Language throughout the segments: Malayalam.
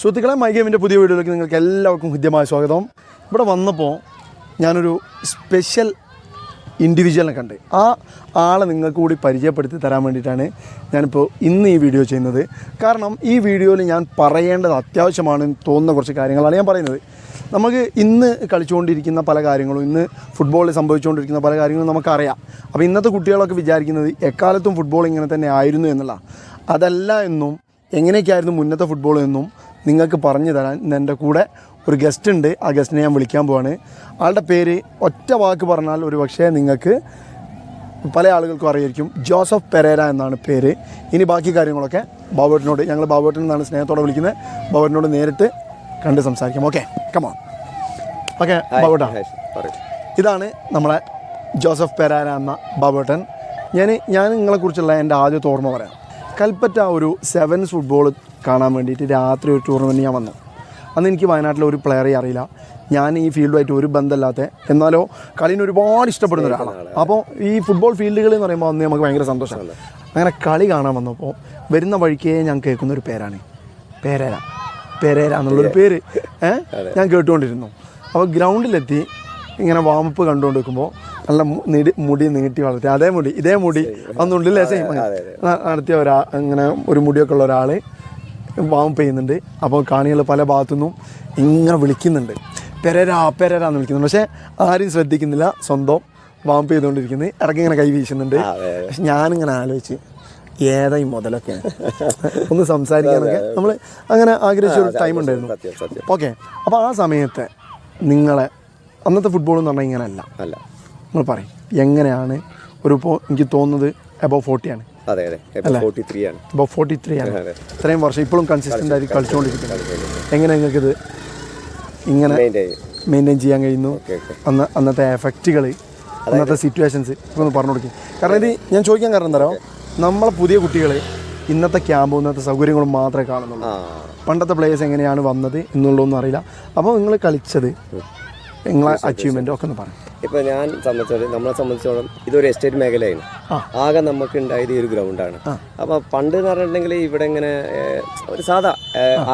സുഹൃത്തുക്കളെ മൈ ഗെയിമിന്റെ പുതിയ വീഡിയോയിലേക്ക് നിങ്ങൾക്ക് എല്ലാവർക്കും ഹൃദ്യമായ സ്വാഗതം. ഇവിടെ വന്നപ്പോൾ ഞാനൊരു സ്പെഷ്യൽ ഇൻഡിവിജ്വലിനെ കണ്ട്. ആ ആളെ നിങ്ങൾക്ക് കൂടി പരിചയപ്പെടുത്തി തരാൻ വേണ്ടിയിട്ടാണ് ഞാനിപ്പോൾ ഇന്ന് ഈ വീഡിയോ ചെയ്യുന്നത്. കാരണം ഈ വീഡിയോയിൽ ഞാൻ പറയേണ്ടത് അത്യാവശ്യമാണ് തോന്നുന്ന കുറച്ച് കാര്യങ്ങളാണ് ഞാൻ പറയുന്നത്. നമുക്ക് ഇന്ന് കളിച്ചുകൊണ്ടിരിക്കുന്ന പല കാര്യങ്ങളും ഇന്ന് ഫുട്ബോളിൽ സംഭവിച്ചുകൊണ്ടിരിക്കുന്ന പല കാര്യങ്ങളും നമുക്കറിയാം. അപ്പോൾ ഇന്നത്തെ കുട്ടികളൊക്കെ വിചാരിക്കുന്നത് എക്കാലത്തും ഫുട്ബോൾ ഇങ്ങനെ തന്നെ ആയിരുന്നു എന്നുള്ള. അതല്ല എന്നും എങ്ങനെയൊക്കെയായിരുന്നു മുന്നത്തെ ഫുട്ബോൾ എന്നും നിങ്ങൾക്ക് പറഞ്ഞു തരാൻ എന്റെ കൂടെ ഒരു ഗസ്റ്റ് ഉണ്ട്. ആ ഗസ്റ്റിനെ ഞാൻ വിളിക്കാൻ പോവാണ്. ആളുടെ പേര് ഒറ്റ വാക്ക് പറഞ്ഞാൽ ഒരു പക്ഷേ നിങ്ങൾക്ക് പല ആളുകൾക്കും അറിയായിരിക്കും. ജോസഫ് പെരേര എന്നാണ് പേര്. ഇനി ബാക്കി കാര്യങ്ങളൊക്കെ ബാബുട്ടിനോട് ഞങ്ങൾ ബാബുട്ടിൽ എന്നാണ് സ്നേഹത്തോടെ വിളിക്കുന്നത്. ബാബുട്ടിനോട് നേരിട്ട് കണ്ട് സംസാരിക്കാം. ഓക്കെ കമോൺ ഓക്കെ ബാബുട്ടാ ഇതാണ് നമ്മളെ ജോസഫ് പെരാര എന്ന ബാബുട്ടൻ ഞാൻ ഞാൻ നിങ്ങളെക്കുറിച്ചുള്ള എന്റെ ആദ്യത്തെ ഓർമ്മ പറയാം. കൽപ്പറ്റ ഒരു സെവൻസ് ഫുട്ബോൾ കാണാൻ വേണ്ടിയിട്ട് രാത്രി ഒരു ടൂർണമെന്റ് ഞാൻ വന്നു. അന്ന് എനിക്ക് വയനാട്ടിലെ ഒരു പ്ലെയറെ അറിയില്ല. ഞാൻ ഈ ഫീൽഡുമായിട്ട് ഒരു ബന്ധമില്ലാത്ത എന്നാലോ കളീനെ ഒരുപാട് ഇഷ്ടപ്പെടുന്ന ഒരാളാണ്. അപ്പോൾ ഈ ഫുട്ബോൾ ഫീൽഡുകൾ എന്ന് പറയുമ്പോൾ അന്ന് നമുക്ക് ഭയങ്കര സന്തോഷമാണ് അങ്ങനെ കളി കാണാൻ വന്നപ്പോൾ വരുന്ന വഴിക്കേ ഞാൻ കേൾക്കുന്ന ഒരു പേരാണ്. പേരേര. പേരേര എന്നുള്ളൊരു പേര്. ഞാൻ കേട്ടുകൊണ്ടിരുന്നു. അപ്പോൾ ഗ്രൗണ്ടിലെത്തി ഇങ്ങനെ വാമപ്പ് കണ്ടുകൊണ്ട് നിൽക്കുമ്പോൾ നല്ല നീടി മുടി നീട്ടി വളർത്തി. അതേ മുടി ഇതേ മുടി അന്നുണ്ടല്ലേ സെയിം നടത്തിയ ഒരാ ഇങ്ങനെ ഒരു മുടിയൊക്കെ ഉള്ള ഒരാൾ വാമപ്പ് ചെയ്യുന്നുണ്ട് അപ്പോൾ കാണികൾ പല ഭാഗത്തു നിന്നും ഇങ്ങനെ വിളിക്കുന്നുണ്ട്. പെരരാ പെരരാ എന്ന് വിളിക്കുന്നുണ്ട്. പക്ഷേ ആരും ശ്രദ്ധിക്കുന്നില്ല. സ്വന്തം വാമപ്പ് ചെയ്തുകൊണ്ടിരിക്കുന്നത് ഇടയ്ക്ക് ഇങ്ങനെ കൈ വീശുന്നുണ്ട്. പക്ഷെ ഞാനിങ്ങനെ ആലോചിച്ച് ഏതായി മുതലൊക്കെ ഒന്ന് സംസാരിക്കാനൊക്കെ. നമ്മൾ അങ്ങനെ ആഗ്രഹിച്ച ഒരു ടൈം ഉണ്ടായിരുന്നു ഓക്കെ. അപ്പോൾ ആ സമയത്ത് നിങ്ങളെ അന്നത്തെ ഫുട്ബോൾ എന്ന് പറഞ്ഞാൽ ഇങ്ങനെയല്ല. അല്ല. നിങ്ങൾ പറയും. എങ്ങനെയാണ്? ഒരു ഇപ്പോൾ എനിക്ക് തോന്നുന്നത് എബോ ഫോർട്ടിയാണ് അതെ അതെ. ഫോർട്ടി ത്രീ ആണ്. അബവ് ഫോർട്ടി ത്രീ ആണ്. ഇത്രയും വർഷം ഇപ്പോഴും കൺസിസ്റ്റന്റ് ആയിട്ട് കളിച്ചുകൊണ്ടിരിക്കുന്നത് എങ്ങനെ നിങ്ങൾക്കിത് ഇങ്ങനെ മെയിന്റെയിൻ ചെയ്യാൻ കഴിയുന്നു? അന്ന് അന്നത്തെ എഫക്റ്റുകൾ അന്നത്തെ സിറ്റുവേഷൻസ് ഒക്കെ ഒന്ന് പറഞ്ഞു കൊടുക്കും. കാരണം ഇത് ഞാൻ ചോദിക്കാൻ കാരണം എന്താ നമ്മളെ പുതിയ കുട്ടികൾ ഇന്നത്തെ ക്യാമ്പും ഇന്നത്തെ സൗകര്യങ്ങളും മാത്രമേ കാണുന്നുള്ളൂ. പണ്ടത്തെ പ്ലേയേഴ്സ് എങ്ങനെയാണ് വന്നത് എന്നുള്ളതൊന്നും അറിയില്ല. അപ്പോൾ നിങ്ങൾ കളിച്ചത് നിങ്ങളെ അച്ചീവ്മെന്റ് ഒക്കെ ഒന്ന് പറയും ഇപ്പൊ ഞാൻ സംബന്ധിച്ചോളം നമ്മളെ സംബന്ധിച്ചോളം ഇതൊരു എസ്റ്റേറ്റ് മേഖലയാണ്. ആകെ നമുക്ക് ഉണ്ടായത് ഈ ഒരു ഗ്രൗണ്ടാണ് അപ്പൊ പണ്ട് എന്ന് പറഞ്ഞിട്ടുണ്ടെങ്കിൽ ഇവിടെ ഇങ്ങനെ ഒരു സാധാ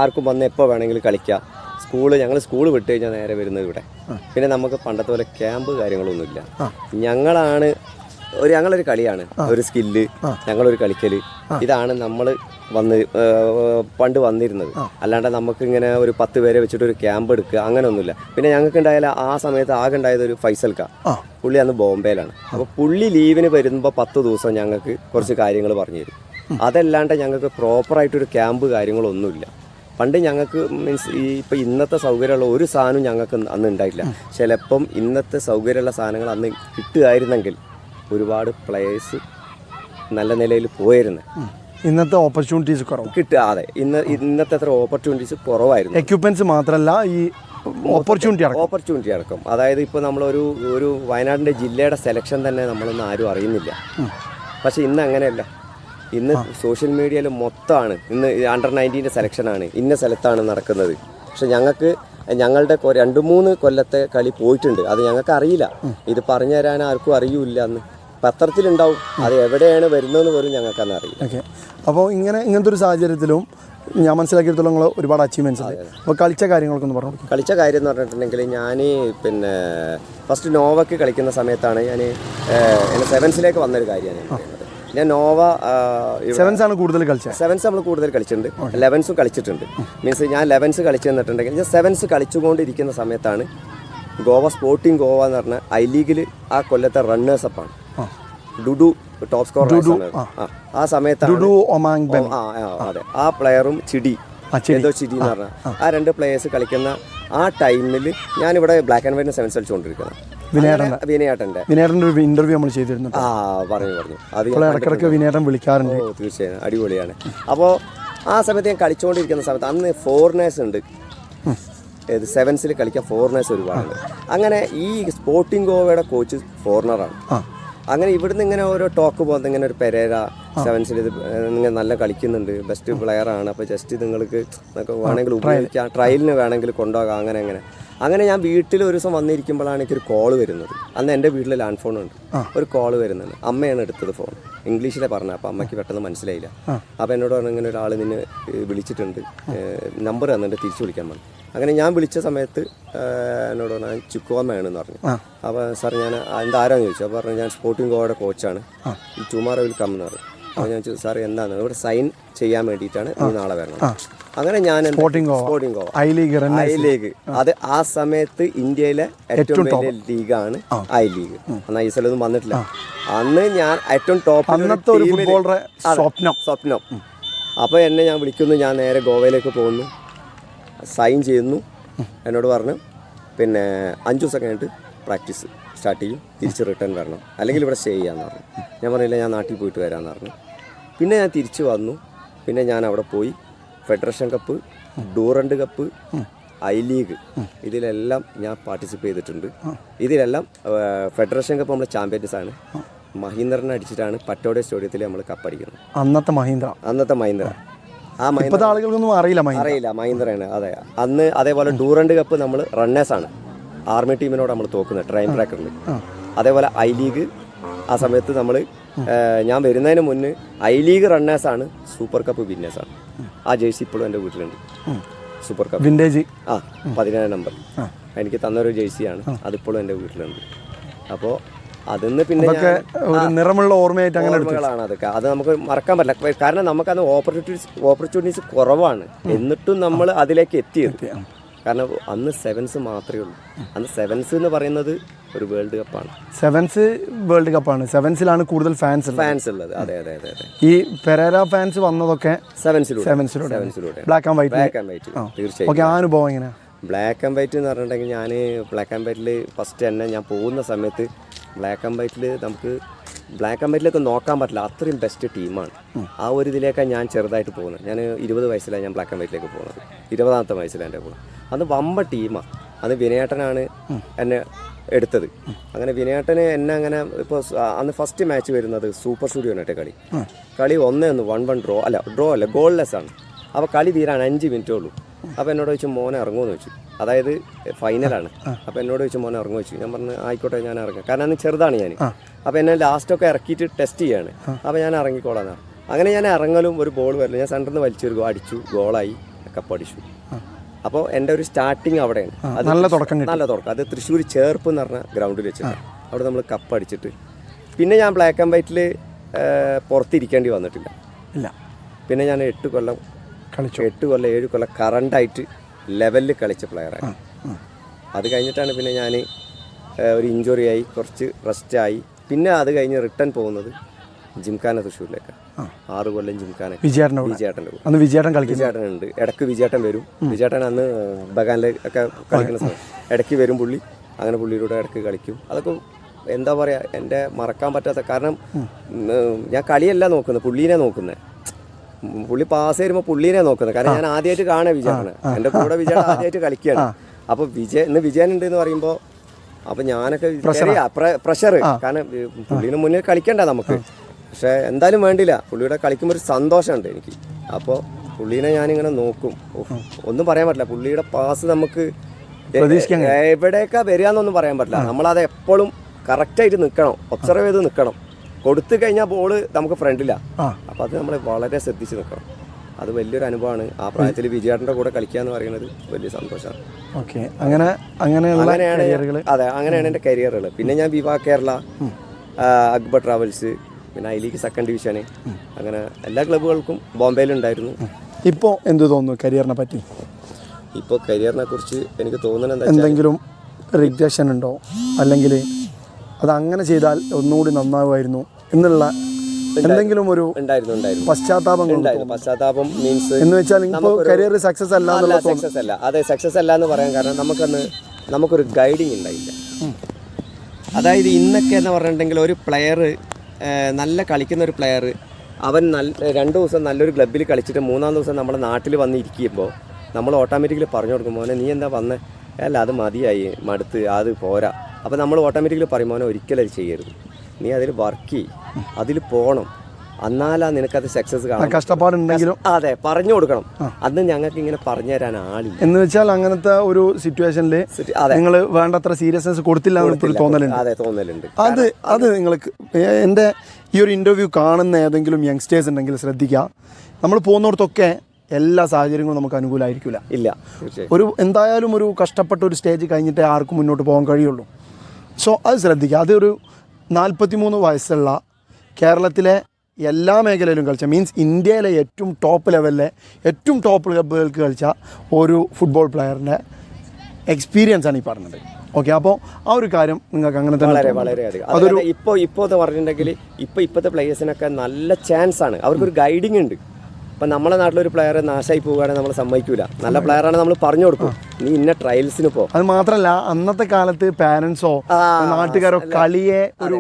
ആർക്കും വന്ന് എപ്പോൾ വേണമെങ്കിലും കളിക്കാം. സ്കൂൾ ഞങ്ങൾ സ്കൂൾ വിട്ട് കഴിഞ്ഞാൽ നേരെ വരുന്നത് ഇവിടെ. പിന്നെ നമുക്ക് പണ്ടത്തെ പോലെ ക്യാമ്പ് കാര്യങ്ങളൊന്നുമില്ല. ഞങ്ങളാണ് ഒരു ഞങ്ങളൊരു കളിയാണ്. ഒരു സ്കില്ല് ഞങ്ങളൊരു കളിക്കൽ. ഇതാണ് നമ്മൾ വന്ന് പണ്ട് വന്നിരുന്നത്. അല്ലാണ്ട് നമുക്ക് ഇങ്ങനെ ഒരു പത്ത് പേരെ വെച്ചിട്ട് ഒരു ക്യാമ്പ് എടുക്കുക അങ്ങനെ അങ്ങനെയൊന്നുമില്ല പിന്നെ ഞങ്ങൾക്ക് ഉണ്ടായാലും ആ സമയത്ത് ആകെ ഉണ്ടായത് ഒരു ഫൈസൽക്ക. പുള്ളി അന്ന് ബോംബെയിലാണ്. അപ്പോൾ പുള്ളി ലീവിന് വരുമ്പോൾ പത്ത് ദിവസം ഞങ്ങൾക്ക് കുറച്ച് കാര്യങ്ങൾ പറഞ്ഞു തരും. അതല്ലാണ്ട് ഞങ്ങൾക്ക് പ്രോപ്പറായിട്ടൊരു ക്യാമ്പ് കാര്യങ്ങളൊന്നുമില്ല. പണ്ട് ഞങ്ങൾക്ക് മീൻസ് ഈ ഇപ്പം ഇന്നത്തെ സൗകര്യമുള്ള ഒരു സാധനവും ഞങ്ങൾക്ക് അന്ന് ഉണ്ടായിട്ടില്ല ചിലപ്പം ഇന്നത്തെ സൗകര്യമുള്ള സാധനങ്ങൾ അന്ന് കിട്ടുമായിരുന്നെങ്കിൽ ഒരുപാട് പ്ലേയേഴ്സ് നല്ല നിലയിൽ പോയിരുന്നു ഇന്നത്തെ ഓപ്പർച്യൂണിറ്റീസ് കുറവ്. കിട്ടുക അതെ. ഇന്ന് ഇന്നത്തെ അത്ര ഓപ്പർച്യൂണിറ്റീസ് കുറവായിരുന്നു. എക്യുപ്മെന്റ്സ് മാത്രമല്ല ഈ ഓപ്പർച്യൂണിറ്റി ഓപ്പർച്യൂണിറ്റി അടക്കം. അതായത് ഇപ്പോൾ നമ്മളൊരു ഒരു വയനാടിന്റെ ജില്ലയുടെ സെലക്ഷൻ തന്നെ നമ്മളൊന്നും ആരും അറിയുന്നില്ല. പക്ഷേ ഇന്ന് അങ്ങനെയല്ല. ഇന്ന് സോഷ്യൽ മീഡിയയിൽ മൊത്തമാണ് ഇന്ന് അണ്ടർ നയന്റീന്റെ സെലക്ഷനാണ് ഇന്ന സ്ഥലത്താണ് നടക്കുന്നത്. പക്ഷെ ഞങ്ങൾക്ക് ഞങ്ങളുടെ രണ്ട് മൂന്ന് കൊല്ലത്തെ കളി പോയിട്ടുണ്ട്. അത് ഞങ്ങൾക്ക് അറിയില്ല ഇത് പറഞ്ഞു തരാൻ ആർക്കും അറിയില്ല അന്ന് പത്രത്തിലുണ്ടാവും. അത് എവിടെയാണ് വരുന്നതെന്ന് പോലും ഞങ്ങൾക്കന്ന് അറിയില്ല. ഓക്കെ. അപ്പോൾ ഇങ്ങനെ ഇങ്ങനത്തെ ഒരു സാഹചര്യത്തിലും ഞാൻ മനസ്സിലാക്കിയെടുത്തോളം നിങ്ങൾ ഒരുപാട് അച്ചീവ്മെന്റ്സ് ഉണ്ട്. അപ്പോൾ കളിച്ച കാര്യങ്ങളൊക്കെ ഒന്ന് പറഞ്ഞു കളിച്ച കാര്യം എന്ന് പറഞ്ഞിട്ടുണ്ടെങ്കിൽ ഞാൻ പിന്നെ ഫസ്റ്റ് നോവയ്ക്ക് കളിക്കുന്ന സമയത്താണ് ഞാൻ എന്റെ സെവൻസിലേക്ക് വന്നൊരു കാര്യമാണ് ഞാൻ നോവ സെവൻസ് ആണ് കൂടുതൽ കളിച്ചത് സെവൻസ് നമ്മൾ കൂടുതൽ കളിച്ചിട്ടുണ്ട്. ലെവൻസും കളിച്ചിട്ടുണ്ട്. മീൻസ് ഞാൻ ലെവൻസ് കളിച്ചു തന്നിട്ടുണ്ടെങ്കിൽ ഞാൻ സെവൻസ് കളിച്ചുകൊണ്ടിരിക്കുന്ന സമയത്താണ് ഗോവ സ്പോർട്ടിംഗ് ഗോവ എന്ന് പറഞ്ഞ ഐ ലീഗിൽ ആ കൊല്ലത്തെ റണ്ണേഴ്സ് അപ്പാണ് ഡുഡു ടോപ്പ് സ്കോർ ആ. സമയത്താണ് ഡുഡു ഒമാങ് ആ ആ, അതെ. ആ പ്ലെയറും ചിടി. എന്തോ ചിടി എന്ന് പറഞ്ഞ. ആ. രണ്ട് പ്ലേയേഴ്സ് കളിക്കുന്ന ആ ടൈമിൽ ഞാനിവിടെ ബ്ലാക്ക് ആൻഡ് വൈറ്റ് സെവൻസ് കളിച്ചുകൊണ്ടിരിക്കുന്നത് ഒരു ഇന്റർവ്യൂ നമ്മൾ ചെയ്തിരുന്നു ആ പറഞ്ഞു അത് വിളിക്കാറുണ്ട്. തീർച്ചയായും. അടിപൊളിയാണ്. അപ്പോൾ ആ സമയത്ത് ഞാൻ കളിച്ചുകൊണ്ടിരിക്കുന്ന സമയത്ത് അന്ന് ഫോറിനേഴ്സ് ഉണ്ട്. ഏത് സെവൻസിൽ കളിക്കാൻ ഫോറിനേഴ്സ് ഒരുപാടുണ്ട്. അങ്ങനെ ഈ സ്പോർട്ടിംഗ് ഗോവയുടെ കോച്ച് ഫോറിനറാണ് അങ്ങനെ ഇവിടുന്ന് ഇങ്ങനെ ഓരോ ടോക്ക് പോകുന്നത് ഇങ്ങനെ ഒരു പെരേര സെവൻസിൽ ഇത് ഇങ്ങനെ നല്ല കളിക്കുന്നുണ്ട്. ബെസ്റ്റ് പ്ലെയർ ആണ്. അപ്പോൾ ജസ്റ്റ് നിങ്ങൾക്ക് വേണമെങ്കിൽ ഉപയോഗിക്കാം. ട്രയലിന് വേണമെങ്കിൽ കൊണ്ടുപോകാം. അങ്ങനെ അങ്ങനെ. അങ്ങനെ ഞാൻ വീട്ടിൽ ഒരു ദിവസം വന്നിരിക്കുമ്പോഴാണ് എനിക്കൊരു കോൾ വരുന്നത്. അന്ന് എന്റെ വീട്ടിൽ ലാൻഡ് ഫോൺ ഉണ്ട്. ഒരു കോൾ വരുന്നത്. അമ്മയാണ് എടുത്തത് ഫോൺ ഇംഗ്ലീഷിലെ പറഞ്ഞത്. അപ്പോൾ അമ്മയ്ക്ക് പെട്ടെന്ന് മനസ്സിലായില്ല. അപ്പോൾ എന്നോട് പറഞ്ഞു ഇങ്ങനെ ഒരാൾ നിന്നെ വിളിച്ചിട്ടുണ്ട്. നമ്പർ തന്നിട്ട് തിരിച്ചു വിളിക്കാൻ പറഞ്ഞു. അങ്ങനെ ഞാൻ വിളിച്ച സമയത്ത് എന്നോട് പറഞ്ഞു ചുക്കുവമ്മയാണെന്ന് പറഞ്ഞു. അപ്പോൾ സാർ ഞാൻ എന്താരാന്ന് ചോദിച്ചു. അപ്പോൾ പറഞ്ഞു ഞാൻ സ്പോർട്ടിംഗ് ഗോവയുടെ കോച്ചാണ് ഈ ടുമാറോ വിൽ കം എന്ന് പറഞ്ഞു. അപ്പോൾ ഞാൻ ചോദിച്ചു സാർ എന്താണ്? ഇവിടെ സൈൻ ചെയ്യാൻ വേണ്ടിയിട്ടാണ് നീ നാളെ വരണം. അങ്ങനെ ഞാൻ sporting sporting I league I league അത് ആ സമയത്ത് ഇന്ത്യയിലെ ഏറ്റവും വലിയ ലീഗാണ് ഐ ലീഗ് അന്ന് ഐ എസ് എൽ ഒന്നും വന്നിട്ടില്ല. അന്ന് ഞാൻ ഏറ്റവും ടോപ്പ് അന്നത്തെ ഒരു ഫുട്ബോളറെ സ്വപ്നം. സ്വപ്നം. അപ്പോൾ എന്നെ ഞാൻ വിളിക്കുന്നു ഞാൻ നേരെ ഗോവയിലേക്ക് പോകുന്നു. സൈൻ ചെയ്യുന്നു. എന്നോട് പറഞ്ഞു പിന്നെ അഞ്ച് ദിവസം കഴിഞ്ഞിട്ട് പ്രാക്ടീസ് സ്റ്റാർട്ട് ചെയ്യും. തിരിച്ച് റിട്ടേൺ വരണം. അല്ലെങ്കിൽ ഇവിടെ സ്റ്റേ ചെയ്യാമെന്ന് പറഞ്ഞു. ഞാൻ പറഞ്ഞില്ല ഞാൻ നാട്ടിൽ പോയിട്ട് വരാമെന്ന് പറഞ്ഞു. പിന്നെ ഞാൻ തിരിച്ചു വന്നു. പിന്നെ ഞാൻ അവിടെ പോയി. Federation cup Durand cup I league ഇതിലെല്ലാം ഞാൻ പാർട്ടിസിപ്പേറ്റ് ചെയ്തിട്ടുണ്ട്. ഇതിലെല്ലാം ഫെഡറേഷൻ കപ്പ് നമ്മൾ ചാമ്പ്യൻസ് ആണ്. മഹീന്ദ്രനെ അടിച്ചിട്ടാണ് പട്ടോടെ സ്റ്റേഡിയത്തിൽ നമ്മൾ കപ്പടിക്കുന്നത് അന്നത്തെ മഹീന്ദ്ര. അന്നത്തെ മഹീന്ദ്ര. ആ ഇപ്പോഴത്തെ ആളുകൾക്കൊന്നും അറിയില്ല അറിയില്ല മഹീന്ദ്രയാണ് അതെ. അന്ന് അതേപോലെ ഡൂറണ്ട് കപ്പ് നമ്മൾ റണ്ണേഴ്സ് ആണ്. ആർമി ടീമിനോട് നമ്മൾ തോക്കുന്നത് ട്രെയിൻ ട്രാക്കറിൽ അതേപോലെ ഐ ലീഗ് ആ സമയത്ത് നമ്മൾ ഞാൻ വരുന്നതിന് മുന്നേ ഐ ലീഗ് റണ്ണേഴ്സ് ആണ് സൂപ്പർ കപ്പ് വിന്നേഴ്സ് ആണ്. ആ ജേഴ്സി ഇപ്പോഴും എന്റെ വീട്ടിലുണ്ട്. Super cup. വിന്റേജ് ആ പതിനേഴ് നമ്പർ. എനിക്ക് തന്നൊരു ജേഴ്സിയാണ് അതിപ്പോഴും എന്റെ വീട്ടിലുണ്ട്. അപ്പോൾ അതിന്ന് പിന്നെ അതൊക്കെ ഒരു നിറമുള്ള ഓർമ്മയായിട്ട് അങ്ങനെ ഓർമ്മകളാണ് അതൊക്കെ. അത് നമുക്ക് മറക്കാൻ പറ്റില്ല. കാരണം നമുക്കത് ഓപ്പർച്യൂണിറ്റീസ് ഓപ്പർച്യൂണിറ്റീസ് കുറവാണ്. എന്നിട്ടും നമ്മൾ അതിലേക്ക് എത്തിയത്. കാരണം അന്ന് സെവൻസ് മാത്രമേ ഉള്ളൂ. അന്ന് സെവൻസ് എന്ന് പറയുന്നത് ഒരു വേൾഡ് കപ്പാണ് സെവൻസ് വേൾഡ് കപ്പാണ് സെവൻസിലാണ് കൂടുതൽ ഫാൻസ് ഫാൻസ് ഉള്ളത്. അതെ അതെ അതെ അതെ. ഈ പെരേര ഫാൻസ് വന്നതൊക്കെ സെവൻസിലൂടെ സെവൻസിലൂടെ black and white black and white തീർച്ചയായും. ഓക്കെ ആ അനുഭവം എങ്ങനെയാ? ബ്ലാക്ക് ആൻഡ് വൈറ്റ് എന്ന് പറഞ്ഞിട്ടുണ്ടെങ്കിൽ ഞാൻ ബ്ലാക്ക് ആൻഡ് വൈറ്റിൽ ഫസ്റ്റ് തന്നെ ഞാൻ പോകുന്ന സമയത്ത് ബ്ലാക്ക് ആൻഡ് വൈറ്റിൽ നമുക്ക് ബ്ലാക്ക് ആൻഡ് വൈറ്റിലൊക്കെ നോക്കാൻ പറ്റില്ല. അത്രയും ബെസ്റ്റ് ടീമാണ് ആ ഒരു ഇതിലേക്കാണ് ഞാൻ ചെറുതായിട്ട് പോകുന്നത്. ഞാൻ ഇരുപത് വയസ്സിലാണ് ഞാൻ ബ്ലാക്ക് ആൻഡ് വൈറ്റിലേക്ക് പോകുന്നത്. ഇരുപതാമത്തെ വയസ്സിലാണ് എന്റെ കൂടെ അന്ന് വമ്പ ടീമാണ് അന്ന് വിനയേട്ടനാണ് എന്നെ എടുത്തത്. അങ്ങനെ വിനയേട്ടന് എന്നെ അങ്ങനെ ഇപ്പോൾ അന്ന് ഫസ്റ്റ് മാച്ച് വരുന്നത് സൂപ്പർ സ്റ്റുഡിയോനായിട്ട് കളി. കളി ഒന്നേ ഒന്ന് വൺ വൺ ഡ്രോ അല്ല ഡ്രോ അല്ല ഗോൾലെസ് ആണ്. അപ്പോൾ കളി തീരാൻ അഞ്ച് മിനിറ്റേ ഉള്ളൂ. അപ്പോൾ എന്നോട് ചോദിച്ചു മോനെ ഇറങ്ങുമെന്ന് ചോദിച്ചു. അതായത് ഫൈനലാണ് അപ്പോൾ എന്നോട് ചോദിച്ചു മോനെ ഇറങ്ങുമോ? ചോദിച്ചു. ഞാൻ പറഞ്ഞു ആയിക്കോട്ടെ ഞാൻ ഇറങ്ങാം. കാരണം അന്ന് ചെറുതാണ് ഞാൻ അപ്പോൾ എന്നെ ലാസ്റ്റൊക്കെ ഇറക്കിയിട്ട് ടെസ്റ്റ് ചെയ്യാണ്. അപ്പോൾ ഞാൻ ഇറങ്ങിക്കോളാം അങ്ങനെ ഞാൻ ഇറങ്ങലും ഒരു ബോൾ വരില്ല. ഞാൻ സെന്ററിൽ നിന്ന് വലിച്ചൊരു അടിച്ചു ഗോളായി കപ്പടിച്ചു അപ്പോൾ എന്റെ ഒരു സ്റ്റാർട്ടിങ് അവിടെയാണ്. നല്ല തുടക്കം നല്ല തുടക്കം. അത് തൃശ്ശൂർ ചേർപ്പ് എന്ന് പറഞ്ഞ ഗ്രൗണ്ടിൽ വെച്ചിട്ട് അവിടെ നമ്മൾ കപ്പ് അടിച്ചിട്ട്. പിന്നെ ഞാൻ ബ്ലാക്ക് ആൻഡ് വൈറ്റിൽ പുറത്തിരിക്കേണ്ടി വന്നിട്ടില്ല. ഇല്ല. പിന്നെ ഞാൻ എട്ട് കൊല്ലം കളിച്ചു? എട്ട് കൊല്ലം ഏഴ് കൊല്ലം കറണ്ടായിട്ട് ലെവലിൽ കളിച്ച പ്ലെയറാണ് അത് കഴിഞ്ഞിട്ടാണ് പിന്നെ ഞാൻ ഒരു ഇഞ്ചുറി ആയി കുറച്ച് റെസ്റ്റായി പിന്നെ അത് കഴിഞ്ഞ് റിട്ടേൺ പോകുന്നത് ജിംഖാന തൃശ്ശൂരിലേക്ക്. ആറ് കൊല്ലം ജിംഖാന വിജയേട്ടൻ വിജയേട്ടന്റെ അന്ന് വിജയേട്ടൻ കളിക്കും വിജയേട്ടൻ ഉണ്ട്. ഇടയ്ക്ക് വിജയേട്ടൻ വരും. വിജയേട്ടൻ അന്ന് ബഗാനിലെ ഒക്കെ കളിക്കുന്ന സമയം. ഇടയ്ക്ക് വരും പുള്ളി. അങ്ങനെ പുള്ളിയിലൂടെ ഇടയ്ക്ക് കളിക്കും. അതൊക്കെ എന്താ പറയുക എന്റെ മറക്കാൻ പറ്റാത്ത കാരണം ഞാൻ കളിയല്ല നോക്കുന്നത്. പുള്ളീനെ നോക്കുന്നത്. പുള്ളി പാസ് ചെയ്യുമ്പോൾ പുള്ളീനെ നോക്കുന്നത്. കാരണം ഞാൻ ആദ്യമായിട്ട് കാണുക വിജയാണ് എന്റെ കൂടെ വിജയ ആദ്യമായിട്ട് കളിക്കുകയാണ്. അപ്പോൾ വിജയ് ഇന്ന് വിജയൻ ഉണ്ട് എന്ന് പറയുമ്പോൾ അപ്പോൾ ഞാനൊക്കെ പ്രഷർ കാരണം പുള്ളീനെ മുന്നിൽ കളിക്കണ്ട നമുക്ക്. പക്ഷേ എന്തായാലും വേണ്ടില്ല. പുള്ളിയുടെ കളിക്കുമ്പോൾ ഒരു സന്തോഷമുണ്ട് എനിക്ക്. അപ്പോൾ പുള്ളീനെ ഞാനിങ്ങനെ നോക്കും. ഒന്നും പറയാൻ പറ്റില്ല. പുള്ളിയുടെ പാസ് നമുക്ക് എവിടെയൊക്കെ വരിക എന്നൊന്നും പറയാൻ പറ്റില്ല. നമ്മളത് എപ്പോഴും കറക്റ്റായിട്ട് നിൽക്കണം ഒബ്സർവ് ചെയ്ത് നിൽക്കണം കൊടുത്തു കഴിഞ്ഞാൽ ബോൾ നമുക്ക് ഫ്രണ്ടിലാണ് ആ. അപ്പോൾ അത് നമ്മൾ വളരെ ശ്രദ്ധിച്ച് നിൽക്കണം അത് വലിയൊരു അനുഭവമാണ്. ആ പ്രായത്തിൽ വിജയേട്ടന്റെ കൂടെ കളിക്കുക എന്ന് പറയുന്നത് വലിയ സന്തോഷമാണ് ഓക്കെ. അങ്ങനെ അങ്ങനെയുള്ള അങ്ങനെയാണ് അതെ അങ്ങനെയാണ് എന്റെ കരിയറുകൾ പിന്നെ ഞാൻ വിവാഹ കേരള അക്ബർ ട്രാവൽസ് പിന്നെ ഐ ലീഗ് സെക്കൻഡ് ഡിവിഷന് അങ്ങനെ എല്ലാ ക്ലബ്ബുകൾക്കും ബോംബെയിലുണ്ടായിരുന്നു. ഇപ്പോൾ എന്ത് തോന്നുന്നു കരിയറിനെ പറ്റി? ഇപ്പോൾ കരിയറിനെ കുറിച്ച് എനിക്ക് തോന്നുന്നത് എന്താ എന്തെങ്കിലും റിഗ്രഷൻ ഉണ്ടോ? അല്ലെങ്കിൽ അത് അങ്ങനെ ചെയ്താൽ ഒന്നുകൂടി നന്നാവുമായിരുന്നു. എന്നുള്ള എന്തെങ്കിലും ഒരു ഉണ്ടായിരുന്നു ഉണ്ടായിരുന്നു. പശ്ചാത്താപം ഉണ്ടായിരുന്നു. പശ്ചാത്താപം മീൻസ് എന്ന് വെച്ചാൽ കരിയർ സക്സസ് അല്ല സക്സസ് അല്ല. അതെ സക്സസ് അല്ല എന്ന് പറയാൻ കാരണം നമുക്കന്ന് നമുക്കൊരു ഗൈഡിങ് ഉണ്ടായില്ല. അതായത് ഇന്നൊക്കെ എന്ന് പറഞ്ഞിട്ടുണ്ടെങ്കിൽ ഒരു പ്ലെയർ നല്ല കളിക്കുന്ന ഒരു പ്ലെയർ അവൻ നല്ല രണ്ട് ദിവസം നല്ലൊരു ക്ലബ്ബിൽ കളിച്ചിട്ട് മൂന്നാം ദിവസം നമ്മുടെ നാട്ടിൽ വന്നിരിക്കുമ്പോൾ നമ്മൾ ഓട്ടോമാറ്റിക്കലി പറഞ്ഞു കൊടുക്കും മോനെ നീ എന്താ വന്നേ? അല്ല അത് മതിയായി മടുത്ത് അത് പോരാ. അപ്പോൾ നമ്മൾ ഓട്ടോമാറ്റിക്കലി പറയും മോനെ ഒരിക്കലും അത് ചെയ്യരുത്. നീ അതിൽ വർക്ക് ചെയ് അതിൽ പോകണം എന്നാലാ നിനക്കത് സക്സസ് കാണാം കഷ്ടപ്പാടുണ്ടെങ്കിലും അതെ പറഞ്ഞു കൊടുക്കണം. അന്ന് ഞങ്ങൾക്ക് ഇങ്ങനെ പറഞ്ഞു തരാൻ ആളില്ല എന്ന് വെച്ചാൽ അങ്ങനത്തെ ഒരു സിറ്റുവേഷനിൽ നിങ്ങൾ വേണ്ടത്ര സീരിയസ്നെസ് കൊടുത്തില്ല തോന്നലുണ്ട്. അതെ തോന്നലുണ്ട്. അത് അത് നിങ്ങൾക്ക് എന്റെ ഈ ഒരു ഇന്റർവ്യൂ കാണുന്ന ഏതെങ്കിലും യങ്സ്റ്റേഴ്സ് ഉണ്ടെങ്കിൽ ശ്രദ്ധിക്കുക. നമ്മൾ പോകുന്നിടത്തൊക്കെ എല്ലാ സാഹചര്യങ്ങളും നമുക്ക് അനുകൂലമായിരിക്കില്ല ഇല്ല ഒരു എന്തായാലും ഒരു കഷ്ടപ്പെട്ട ഒരു സ്റ്റേജ് കഴിഞ്ഞിട്ടേ ആർക്കും മുന്നോട്ട് പോകാൻ കഴിയുള്ളൂ. സോ അത് ശ്രദ്ധിക്കുക. അതൊരു നാൽപ്പത്തി മൂന്ന് വയസ്സുള്ള കേരളത്തിലെ എല്ലാ മേഖലയിലും കളിച്ച മീൻസ് ഇന്ത്യയിലെ ഏറ്റവും ടോപ്പ് ലെവലിലെ ഏറ്റവും ടോപ്പ് ക്ലബുകൾക്ക് കളിച്ച ഒരു ഫുട്ബോൾ പ്ലെയറിന്റെ എക്സ്പീരിയൻസ് ആണ് ഈ പറഞ്ഞത്. ഓക്കെ അപ്പോൾ ആ ഒരു കാര്യം നിങ്ങൾക്ക് അങ്ങനെ തന്നെ വളരെ വളരെയധികം വളരെ അധികം. അതൊരു ഇപ്പോൾ ഇപ്പോ എന്ന് പറഞ്ഞിട്ടുണ്ടെങ്കിൽ ഇപ്പോൾ ഇപ്പോഴത്തെ പ്ലേയേഴ്സിനൊക്കെ നല്ല ചാൻസ് ആണ്. അവർക്കൊരു ഗൈഡിങ് ഉണ്ട്. ഇപ്പൊ നമ്മളെ നാട്ടിലൊരു പ്ലെയർ നാശമായി പോവുകയാണെങ്കിൽ നമ്മൾ സമ്മതിക്കൂല. നല്ല പ്ലെയർ ആണ് നമ്മൾ പറഞ്ഞു കൊടുക്കും. നീ ഇന്ന ട്രയൽസിന് പോ. അത് മാത്രമല്ല അന്നത്തെ കാലത്ത് പാരൻസോ നാട്ടുകാരോ കളിയെ ഒരു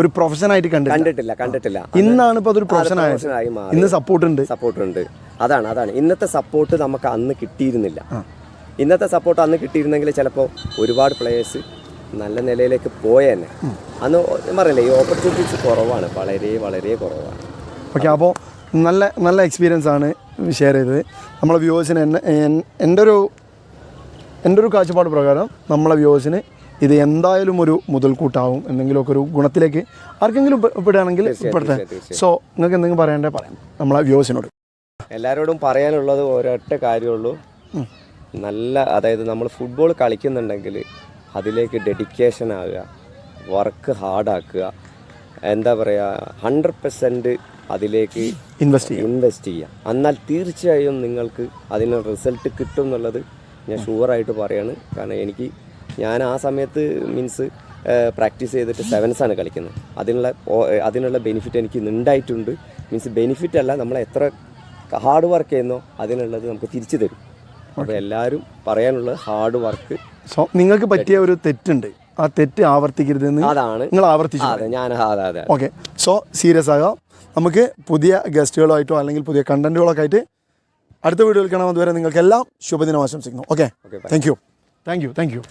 ഒരു പ്രൊഫഷൻ ആയിട്ട് കണ്ടിട്ടില്ല. കണ്ടിട്ടില്ല ഇന്നാണ് ഇപ്പോൾ അതൊരു പ്രൊഫഷൻ ആയി ഇന്ന് സപ്പോർട്ട് ഉണ്ട്. സപ്പോർട്ട് ഉണ്ട്. അതാണ് അതാണ്. ഇന്നത്തെ സപ്പോർട്ട് നമുക്ക് അന്ന് കിട്ടിയിരുന്നില്ല. ഇന്നത്തെ സപ്പോർട്ട് അന്ന് കിട്ടിയിരുന്നെങ്കിൽ ചിലപ്പോൾ ഒരുപാട് പ്ലേയേഴ്സ് നല്ല നിലയിലേക്ക് പോയേനെ അന്ന് പറയില്ലേ ഈ ഓപ്പർച്യൂണിറ്റീസ് കുറവാണ്. വളരെ വളരെ കുറവാണ്. ഓക്കെ അപ്പോൾ നല്ല നല്ല എക്സ്പീരിയൻസ് ആണ് ഷെയർ ചെയ്തത്. നമ്മളെ വ്യൂവേഴ്സിന് എന്നെ എന്റെ ഒരു എന്റെ ഒരു കാഴ്ചപ്പാട് പ്രകാരം നമ്മളെ വ്യൂവേഴ്സിന് ഇത് എന്തായാലും ഒരു മുതൽക്കൂട്ടാവും എന്തെങ്കിലുമൊക്കെ ഒരു ഗുണത്തിലേക്ക് ആർക്കെങ്കിലും പെടുകയാണെങ്കിൽ പെടുത്തേ സോ നിങ്ങൾക്ക് എന്തെങ്കിലും പറയണ്ടേ പറയാം. നമ്മളെ വ്യൂവേഴ്സിനോട് എല്ലാവരോടും പറയാനുള്ളത് ഒരൊറ്റ കാര്യമുള്ളൂ. നല്ല അതായത് നമ്മൾ ഫുട്ബോൾ കളിക്കുന്നുണ്ടെങ്കിൽ അതിലേക്ക് ഡെഡിക്കേഷൻ ആകുക വർക്ക് ഹാർഡാക്കുക എന്താ പറയുക ഹൺഡ്രഡ് പെർസെന്റ് അതിലേക്ക് ഇൻവെസ്റ്റ് ചെയ്യാം. ഇൻവെസ്റ്റ് ചെയ്യാം. എന്നാൽ തീർച്ചയായും നിങ്ങൾക്ക് അതിന് റിസൾട്ട് കിട്ടും എന്നുള്ളത് ഞാൻ ഷുവറായിട്ട് പറയാണ്. കാരണം എനിക്ക് ഞാൻ ആ സമയത്ത് മീൻസ് പ്രാക്ടീസ് ചെയ്തിട്ട് സെവൻസാണ് ആണ് കളിക്കുന്നത്. അതിനുള്ള അതിനുള്ള ബെനിഫിറ്റ് എനിക്ക് ഉണ്ടായിട്ടുണ്ട്. മീൻസ് ബെനിഫിറ്റ് അല്ല നമ്മൾ എത്ര ഹാർഡ് വർക്ക് ചെയ്യുന്നോ അതിനുള്ളത് നമുക്ക് തിരിച്ചു തരും. അപ്പോൾ എല്ലാവരും പറയാനുള്ളത് ഹാർഡ് വർക്ക് സോ നിങ്ങൾക്ക് പറ്റിയ ഒരു തെറ്റുണ്ട്. ആ തെറ്റ് ആവർത്തിക്കരുതെന്ന് അതാണ്. നിങ്ങൾ ആവർത്തിച്ചു അതെ ഞാൻ അതെ അതെ ഓക്കെ സോ സീരിയസ് ആകാം. നമുക്ക് പുതിയ ഗസ്റ്റുകളായിട്ടോ അല്ലെങ്കിൽ പുതിയ കണ്ടന്റുകളൊക്കെ ആയിട്ട് അടുത്ത വീഡിയോയിൽ കാണാൻ അതുവരെ നിങ്ങൾക്ക് എല്ലാം ശുഭദിനം ആശംസിക്കുന്നു okay. Thank you thank you thank you